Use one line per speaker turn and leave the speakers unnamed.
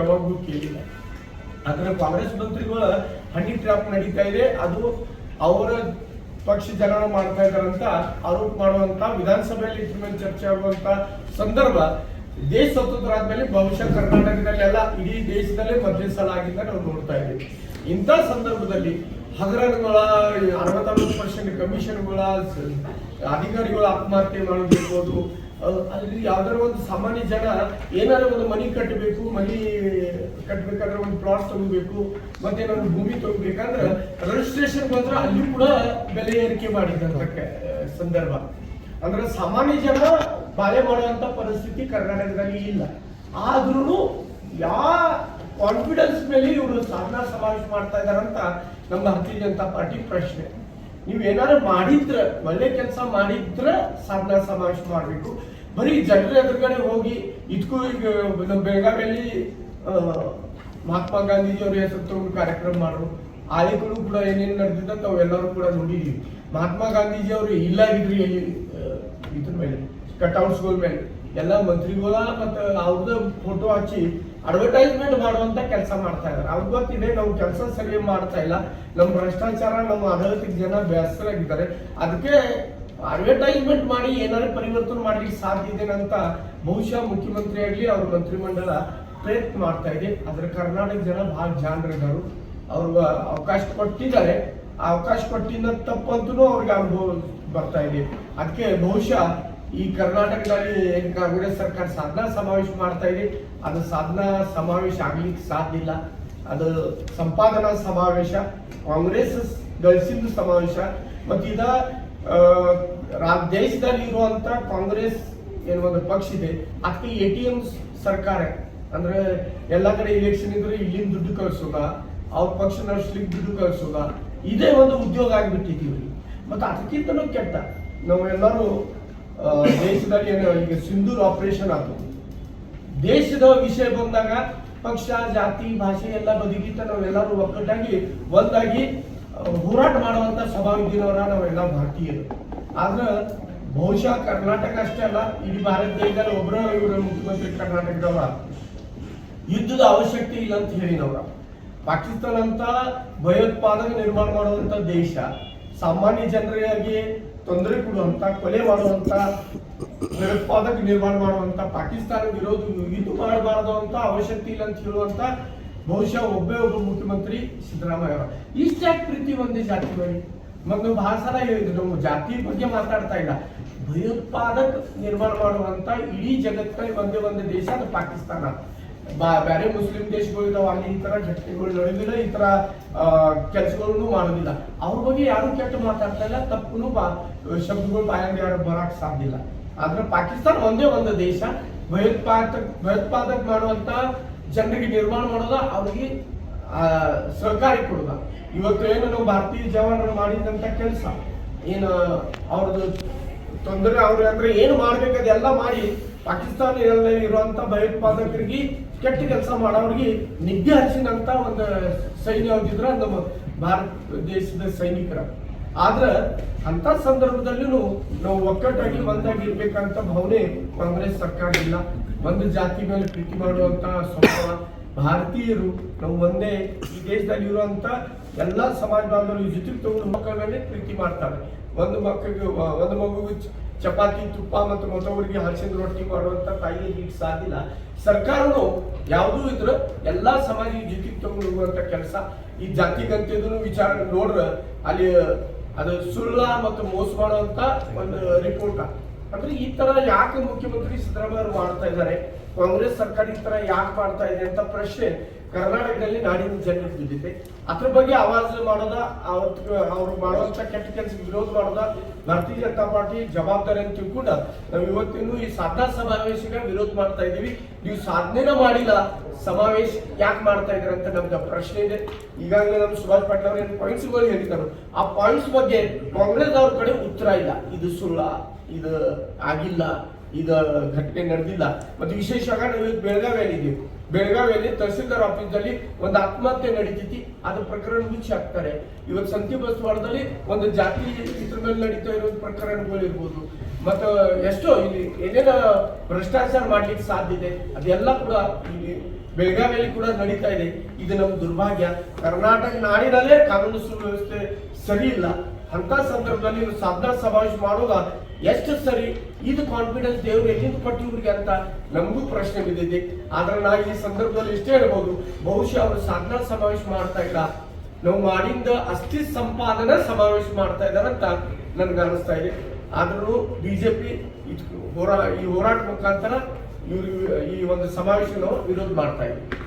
ಯಾವಾಗಲೂ ಕೇಳಿಲ್ಲ. ಆದ್ರೆ ಕಾಂಗ್ರೆಸ್ ಮಂತ್ರಿಗಳ ಹನಿ ಟ್ರಾಪ್ ನಡೀತಾ ಇದೆ. ಅದು ಅವರ ಪಕ್ಷ ಜನನ ಮಾಡ್ತಾ ಇದ್ದಾರಂತ ಆರೋಪ ಮಾಡುವಂತ ವಿಧಾನಸಭೆಯಲ್ಲಿ ಇದ್ರ ಮೇಲೆ ಚರ್ಚೆ ಆಗುವಂತ ಸಂದರ್ಭ ದೇಶ ಸ್ವತಂತ್ರ ಆದ್ಮೇಲೆ ಬಹುಶಃ ಕರ್ನಾಟಕದಲ್ಲೆಲ್ಲ ಇಡೀ ದೇಶದಲ್ಲೇ ಮೊದಲನೇ ಸಲ ಆಗಿದ್ದ ನಾವು ನೋಡ್ತಾ ಇದ್ದೀವಿ. ಇಂಥ ಸಂದರ್ಭದಲ್ಲಿ ಹಗರಣಗಳ ಅರವತ್ತಾರು ಪರ್ಸೆಂಟ್ ಕಮಿಷನ್ಗಳ ಅಧಿಕಾರಿಗಳ ಆತ್ಮಹತ್ಯೆ ಮಾಡೋದಿರ್ಬೋದು ಅಲ್ಲಿ ಯಾವ್ದಾರ ಒಂದು ಸಾಮಾನ್ಯ ಜನ ಏನಾದ್ರು ಒಂದು ಮನಿ ಕಟ್ಟಬೇಕು ಮನಿ ಕಟ್ಟಬೇಕಾದ್ರೆ ಒಂದು ಪ್ಲಾಟ್ ತಗೋಬೇಕು ಮತ್ತೆ ಏನಾದ್ರು ಭೂಮಿ ತಗೋಬೇಕಂದ್ರೆ ರಿಜಿಸ್ಟ್ರೇಷನ್ ಬಂದ್ರೆ ಅಲ್ಲಿ ಕೂಡ ಬೆಲೆ ಏರಿಕೆ ಮಾಡಿದಂತ ಸಂದರ್ಭ. ಅಂದ್ರೆ ಸಾಮಾನ್ಯ ಜನ ಬಾಳೆ ಮಾಡುವಂತ ಪರಿಸ್ಥಿತಿ ಕರ್ನಾಟಕದಲ್ಲಿ ಇಲ್ಲ. ಆದ್ರೂ ಯಾವ ಕಾನ್ಫಿಡೆನ್ಸ್ ಮೇಲೆ ಇವರು ಸಾಧನ ಸಮಾವೇಶ ಮಾಡ್ತಾ ಇದಾರಂತ ನಮ್ಮ ಭಾರತೀಯ ಪಾರ್ಟಿ ಪ್ರಶ್ನೆ. ನೀವು ಏನಾದ್ರು ಮಾಡಿದ್ರೆ, ಒಳ್ಳೆ ಕೆಲಸ ಮಾಡಿದ್ರೆ ಸಾಧನಾ ಸಮಾವೇಶ ಮಾಡಬೇಕು. ಬರೀ ಜನರ ಎದುರುಗಡೆ ಹೋಗಿ ಇದಕ್ಕೂ ಈಗ ನಮ್ಮ ಬೆಳಗಾವಿಯಲ್ಲಿ ಮಹಾತ್ಮ ಗಾಂಧೀಜಿಯವರ ಹೆಸರು ತಗೊಂಡು ಕಾರ್ಯಕ್ರಮ ಮಾಡರು. ಆಳಿಗಳು ಕೂಡ ಏನೇನು ನಡೆದಿದ್ದ ತಾವೆಲ್ಲರೂ ಕೂಡ ನೋಡಿದ್ದೀವಿ ಮಹಾತ್ಮ ಗಾಂಧೀಜಿ ಅವರು ಇಲ್ಲಾಗಿದ್ರಿ ಎಲ್ಲಿ ಇದ್ರ ಮೇಲೆ ಕಟ್ಔಟ್ಸ್ಗಳ ಮೇಲೆ. ಎಲ್ಲ ಮಂತ್ರಿಗಳ ಮತ್ತು ಅವ್ರದ್ದು ಫೋಟೋ ಹಚ್ಚಿ ಅಡ್ವರ್ಟೈಸ್ಮೆಂಟ್ ಮಾಡುವಂತ ಕೆಲಸ ಮಾಡ್ತಾ ಇದ್ದಾರೆ ಅವ್ರಿಗೆ ಗೊತ್ತಿದೆ ನಾವು ಕೆಲಸ ಸರಿ ಮಾಡ್ತಾ ಇಲ್ಲ. ನಮ್ಮ ಭ್ರಷ್ಟಾಚಾರ ನಮ್ಮ ಆಡಳಿತಕ್ಕೆ ಜನ ಬೇಸರಾಗಿದ್ದಾರೆ ಅದಕ್ಕೆ ಅಡ್ವರ್ಟೈಸ್ಮೆಂಟ್ ಮಾಡಿ ಏನಾದ್ರು ಪರಿವರ್ತನೆ ಮಾಡ್ಲಿಕ್ಕೆ ಸಾಧ್ಯ ಇದೆ ಅಂತ ಬಹುಶಃ ಮುಖ್ಯಮಂತ್ರಿ ಆಗಲಿ ಅವ್ರ ಮಂತ್ರಿಮಂಡಲ ಪ್ರಯತ್ನ ಮಾಡ್ತಾ ಇದೆ. ಆದ್ರೆ ಕರ್ನಾಟಕ ಜನ ಬಹಳ ಜಾಣರಿದ್ದಾರೆ. ಅವ್ರಿಗೆ ಅವಕಾಶ ಕೊಟ್ಟಿದ್ದಾರೆ. ಆ ಅವಕಾಶ ಕೊಟ್ಟಿದ್ದ ತಪ್ಪಂತೂ ಅವ್ರಿಗೆ ಅನುಭವ ಬರ್ತಾ ಇದೆ. ಅದಕ್ಕೆ ಬಹುಶಃ ಈ ಕರ್ನಾಟಕದಲ್ಲಿ ಕಾಂಗ್ರೆಸ್ ಸರ್ಕಾರ ಸಾಧನಾ ಸಮಾವೇಶ ಮಾಡ್ತಾ ಇದೆ. ಅದು ಸಾಧನಾ ಸಮಾವೇಶ ಆಗ್ಲಿಕ್ಕೆ ಸಾಧ್ಯ ಇಲ್ಲ. ಅದು ಸಂಪಾದನಾ ಸಮಾವೇಶ, ಕಾಂಗ್ರೆಸ್ ಗಳಿಸಿದ್ದು ಸಮಾವೇಶ ಮತ್ತು ಇದ ದೇಶದಲ್ಲಿ ಇರುವಂತ ಕಾಂಗ್ರೆಸ್ ಏನು ಒಂದು ಪಕ್ಷ ಇದೆ. ಅದಕ್ಕೆ ಎ ಟಿ ಎಂ ಸರ್ಕಾರ, ಅಂದ್ರೆ ಎಲ್ಲ ಕಡೆ ಇಲೆಕ್ಷನ್ ಇದ್ರೆ ಇಲ್ಲಿಂದ ದುಡ್ಡು ಕಳಿಸೋದ? ಅವ್ರ ಪಕ್ಷ ನಡೆಸ್ಲಿಕ್ಕೆ ದುಡ್ಡು ಕಳಿಸೋದ? ಇದೇ ಒಂದು ಉದ್ಯೋಗ ಆಗಿಬಿಟ್ಟಿದ್ದೀವಿ ಮತ್ತೆ ಅದಕ್ಕಿಂತಲೂ ಕೆಟ್ಟ, ನಾವೆಲ್ಲರೂ ದೇಶದಲ್ಲಿ ಏನು, ಈಗ ಸಿಂಧೂರ್ ಆಪರೇಷನ್ ಆತು. ದೇಶದ ವಿಷಯ ಬಂದಾಗ ಪಕ್ಷ, ಜಾತಿ, ಭಾಷೆ ಎಲ್ಲ ಬದಿಗಿಂತ ನಾವೆಲ್ಲರೂ ಒಕ್ಕಟ್ಟಾಗಿ ಒಂದಾಗಿ ಹೋರಾಟ ಮಾಡುವಂತ ಸ್ವಭಾವ ನಾವೆಲ್ಲ ಭಾರತೀಯರು. ಆದ್ರೆ ಬಹುಶಃ ಕರ್ನಾಟಕ ಅಷ್ಟೇ ಅಲ್ಲ, ಇಡೀ ಭಾರತ ದೇಶದಲ್ಲಿ ಒಬ್ಬರ ಇವರ ಮುಖ್ಯಮಂತ್ರಿ ಕರ್ನಾಟಕದವರ. ಯುದ್ಧದ ಅವಶ್ಯಕತೆ ಇಲ್ಲ ಅಂತ ಹೇಳಿನವ್ರ ಪಾಕಿಸ್ತಾನ ಅಂತ ಭಯೋತ್ಪಾದಕ ನಿರ್ಮಾಣ ಮಾಡುವಂತ ದೇಶ, ಸಾಮಾನ್ಯ ಜನರಿಗೆ ತೊಂದರೆ ಕೊಡುವಂತ, ಕೊಲೆ ಮಾಡುವಂತ, ಭಯೋತ್ಪಾದಕ ನಿರ್ಮಾಣ ಮಾಡುವಂತ ಪಾಕಿಸ್ತಾನ ವಿರೋಧ ಯುದ್ಧ ಮಾಡಬಾರದು ಅಂತ ಅವಶ್ಯಕತೆ ಇಲ್ಲ ಅಂತ ಹೇಳುವಂತ ಬಹುಶಃ ಒಬ್ಬೇ ಒಬ್ಬ ಮುಖ್ಯಮಂತ್ರಿ ಸಿದ್ದರಾಮಯ್ಯ ಇಷ್ಟ್ಯಾಕೆ ಪ್ರೀತಿ ಒಂದೇ ಜಾತಿ ಬಳಿ ಮತ್ತು ಸಲ ಹೇಳಿದ್ರು ನಾವು ಜಾತಿ ಬಗ್ಗೆ ಮಾತಾಡ್ತಾ ಇಲ್ಲ. ಭಯೋತ್ಪಾದಕ ನಿರ್ಮಾಣ ಮಾಡುವಂತ ಇಡೀ ಜಗತ್ತಿನಲ್ಲಿ ಒಂದೇ ಒಂದು ದೇಶ, ಅದು ಪಾಕಿಸ್ತಾನ. ಬಾ- ಬೇರೆ ಮುಸ್ಲಿಂ ದೇಶಗಳು ಇದಾವೆ ಅಲ್ಲಿ ಈ ತರ ಘಟನೆಗಳು ನಡೆದಿಲ್ಲ, ಈ ತರ ಕೆಲಸಗಳನ್ನು ಮಾಡೋದಿಲ್ಲ. ಅವ್ರ ಬಗ್ಗೆ ಯಾರು ಕೆಟ್ಟು ಮಾತಾಡ್ತಾ ಇಲ್ಲ ತಪ್ಪು ಬಾ, ಶಬ್ದಗಳು ಬಾಯಲ್ಲಿ ಯಾರು ಬರಕ್ ಸಾಧ್ಯ ಇಲ್ಲ. ಆದ್ರೆ ಪಾಕಿಸ್ತಾನ ಒಂದೇ ಒಂದು ದೇಶ, ಭಯೋತ್ಪಾದಕ ಭಯೋತ್ಪಾದಕ ಮಾಡುವಂತ ಜನರಿಗೆ ನಿರ್ಮಾಣ ಮಾಡೋದ, ಅವ್ರಿಗೆ ಸಹಕಾರಿ ಕೊಡೋದ. ಇವತ್ತು ಏನು ನಾವು ಭಾರತೀಯ ಜವಾನರು ಮಾಡಿದಂತ ಕೆಲಸ, ಏನು ಅವ್ರದ್ದು ತೊಂದರೆ ಅವ್ರ ಅಂದ್ರೆ ಏನು ಮಾಡ್ಬೇಕು ಅದೆಲ್ಲ ಮಾಡಿ ಪಾಕಿಸ್ತಾನ ಇರುವಂತ ಭಯೋತ್ಪಾದಕರಿಗೆ ಕೆಟ್ಟ ಕೆಲಸ ಮಾಡೋರಿಗೆ ನಿದ್ದೆ ಹಚ್ಚಿನಂತ ಒಂದು ಸೈನ್ಯ ಹೋಗಿದ್ರ ನಮ್ಮ ಭಾರತ ದೇಶದ ಸೈನಿಕರ. ಆದ್ರ ಅಂತ ಸಂದರ್ಭದಲ್ಲೂ ನಾವು ಒಕ್ಕಟ್ಟಾಗಿ ಒಂದಾಗಿ ಇರ್ಬೇಕಂತ ಭಾವನೆ ಕಾಂಗ್ರೆಸ್ ಸರ್ಕಾರ ಇಲ್ಲ. ಒಂದು ಜಾತಿ ಮೇಲೆ ಪ್ರೀತಿ ಮಾಡುವಂತ ಸ್ವಭಾವ ಭಾರತೀಯರು ನಾವು ಒಂದೇ ಈ ದೇಶದಲ್ಲಿ ಇರುವಂತ ಎಲ್ಲಾ ಸಮಾಜ ಬಾಂಧವರು ಜೊತೆಗೆ ತಗೊಂಡು ಮಕ್ಕಳ ಮೇಲೆ ಪ್ರೀತಿ ಮಾಡ್ತಾರೆ. ಒಂದು ಮಕ್ಕಳಿಗೆ ಒಂದು ಮಗುವಿಗೆ ಚಪಾತಿ, ತುಪ್ಪ ಮತ್ತು ಮತ್ತೊಬ್ಬರಿಗೆ ಹಲಸಿನ ರೊಟ್ಟಿ ಮಾಡುವಂತ ತಾಯಿಗೆ ಈಗ ಸಾಧ್ಯ ಇಲ್ಲ. ಸರ್ಕಾರನು ಯಾವುದೂ ಇದ್ರ ಎಲ್ಲಾ ಸಮಾಜ ಜೊತೆಗೆ ತಗೊಂಡು ಹೋಗುವಂತ ಕೆಲಸ. ಈ ಜಾತಿ ಗಂತಿಯದನ್ನು ವಿಚಾರ ನೋಡ್ರ ಅಲ್ಲಿ ಅದು ಸುಳ್ಳ ಮತ್ತು ಮೋಸ ಮಾಡುವಂತ ಒಂದು ರಿಪೋರ್ಟ್ ಅಂದ್ರೆ ಈ ತರ ಯಾಕೆ ಮುಖ್ಯಮಂತ್ರಿ ಸಿದ್ದರಾಮಯ್ಯ ಮಾಡ್ತಾ ಇದ್ದಾರೆ? ಕಾಂಗ್ರೆಸ್ ಸರ್ಕಾರ ಈ ತರ ಯಾಕೆ ಮಾಡ್ತಾ ಇದೆ ಅಂತ ಪ್ರಶ್ನೆ ಕರ್ನಾಟಕದಲ್ಲಿ ನಾಡಿನ ಜನರಿಗೆ ಬಿದ್ದಿದೆ ಅದ್ರ ಬಗ್ಗೆ ಆವಾಜ್ ಮಾಡೋದ? ಅವತ್ತು ಅವ್ರು ಮಾಡುವಂತ ಕೆಟ್ಟ ಕೆಲಸ ವಿರೋಧ ಮಾಡೋದ? ಭಾರತೀಯ ಜನತಾ ಪಾರ್ಟಿ ಜವಾಬ್ದಾರಿ ಅಂತ ತಿಳ್ಕೊಂಡ ನಾವು ಇವತ್ತಿನ್ನು ಈ ಸಾಧನಾ ಸಮಾವೇಶಕ್ಕೆ ವಿರೋಧ ಮಾಡ್ತಾ ಇದೀವಿ ನೀವು ಸಾಧನೆನ ಮಾಡಿಲ್ಲ, ಸಮಾವೇಶ ಯಾಕೆ ಮಾಡ್ತಾ ಇದ್ರ ಅಂತ ನಮ್ದು ಪ್ರಶ್ನೆ ಇದೆ. ಈಗಾಗಲೇ ನಮ್ಮ ಸುಭಾಷ್ ಪಾಟೀಲ್ ಅವರು ಏನು ಪಾಯಿಂಟ್ಸ್ಗಳು ಹೇಳಿದ್ದಾರೆ ಆ ಪಾಯಿಂಟ್ಸ್ ಬಗ್ಗೆ ಕಾಂಗ್ರೆಸ್ ಅವ್ರ ಕಡೆ ಉತ್ತರ ಇಲ್ಲ. ಇದು ಸುಳ್ಳ. ಇದು ಆಗಿಲ್ಲ, ಇದು ಘಟನೆ ನಡೆದಿಲ್ಲ. ಮತ್ತು ವಿಶೇಷವಾಗಿ ನಾವು ಇವತ್ತು ಬೆಳಗಾವಿಯಲ್ಲಿ ಇದ್ದೀವಿ. ಬೆಳಗಾವಿಯಲ್ಲಿ ತಹಸೀಲ್ದಾರ್ ಆಫೀಸಲ್ಲಿ ಒಂದು ಆತ್ಮಹತ್ಯೆ ನಡೀತೈತಿ. ಅದು ಪ್ರಕರಣ ಮುಚ್ಚಿ ಹಾಕ್ತಾರೆ. ಇವತ್ತು ಸಂತಿ ಬಸವಾಡದಲ್ಲಿ ಒಂದು ಜಾತಿ ಇದ್ರ ಮೇಲೆ ನಡೀತಾ ಇರೋ ಪ್ರಕರಣಗಳು ಇರ್ಬೋದು ಮತ್ತು ಎಷ್ಟೋ ಇಲ್ಲಿ ಏನೇನು ಭ್ರಷ್ಟಾಚಾರ ಮಾಡ್ಲಿಕ್ಕೆ ಸಾಧ್ಯ ಇದೆ. ಅದೆಲ್ಲ ಕೂಡ ಇಲ್ಲಿ ಬೆಳಗಾವಿಯಲ್ಲಿ ಕೂಡ ನಡೀತಾ ಇದೆ. ಇದು ನಮ್ಮ ದುರ್ಭಾಗ್ಯ. ಕರ್ನಾಟಕ ನಾಡಿನಲ್ಲೇ ಕಾನೂನು ಸುವ್ಯವಸ್ಥೆ ಸರಿ ಇಲ್ಲ. ಅಂತ ಸಂದರ್ಭದಲ್ಲಿ ಇವ್ರು ಸಾಧನಾ ಸಮಾವೇಶ ಮಾಡೋದ ಎಷ್ಟು ಸರಿ ಇದು ಕಾನ್ಫಿಡೆನ್ಸ್ ದೇವರು ಎಲ್ಲಿಂದ ಕೊಟ್ಟು ಇವ್ರಿಗೆ ಅಂತ ನಮಗೂ ಪ್ರಶ್ನೆ ಬಿದ್ದಿದೆ. ಆದ್ರೆ ನಾ ಈ ಸಂದರ್ಭದಲ್ಲಿ ಇಷ್ಟೇ ಹೇಳ್ಬೋದು, ಬಹುಶಃ ಅವರು ಸಾಧನಾ ಸಮಾವೇಶ ಮಾಡ್ತಾ ಇಲ್ಲ. ನಾವು ಮಾಡಿಂದ ಅಸ್ಥಿ ಸಂಪಾದನಾ ಸಮಾವೇಶ ಮಾಡ್ತಾ ಇದ್ದಾರೆ ಅಂತ ನನ್ಗೆ ಅನಿಸ್ತಾ ಇದೆ. ಆದ್ರೂ ಬಿಜೆಪಿ ಹೋರಾ, ಈ ಹೋರಾಟ ಮುಖಾಂತರ ಇವ್ರಿಗೆ ಈ ಒಂದು ಸಮಾವೇಶ ವಿರೋಧ ಮಾಡ್ತಾ ಇದ್ದೀವಿ